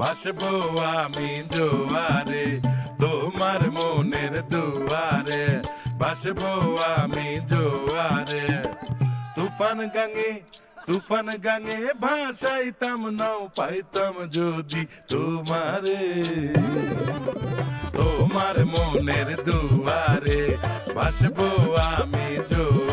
বাসবো আমি জোয়ারে, তোমার মনের দুয়ারে বাসবো আমি জোয়ারে। তুফান গাঙে তুফান গাঙে ভাসাইতাম, নাও পাইতাম যদি তোমারে। তোমার মনের দুয়ারে ভাসবো আমি জোয়ারে।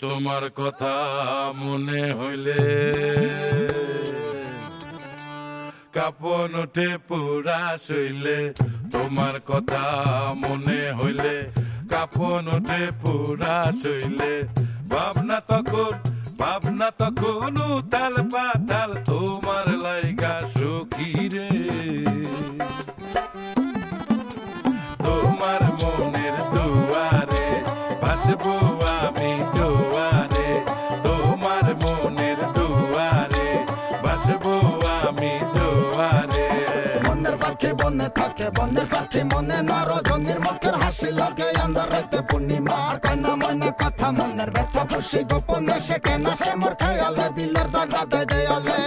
তোমার কথা মনে হইলে। কাপন ওঠে পুরা শৈলে তোমার কথা মনে হইলে। কাপন ওঠে পুরা শৈলে ভাবনা তখন ভাবনা তখন উতাল পাতাল, তোমার লাইগা সুখী রে। বনে থাকে বনের পাখি মনে না রজনীর মুখের হাসি লাগে আন্দরেতে পূর্ণিমা আর কান্না মনে, কথা মনের ব্যথা খুশি গোপনে সে কেনা, সে মোর খেয়ালে, দিলের দাগা দেয়ালে।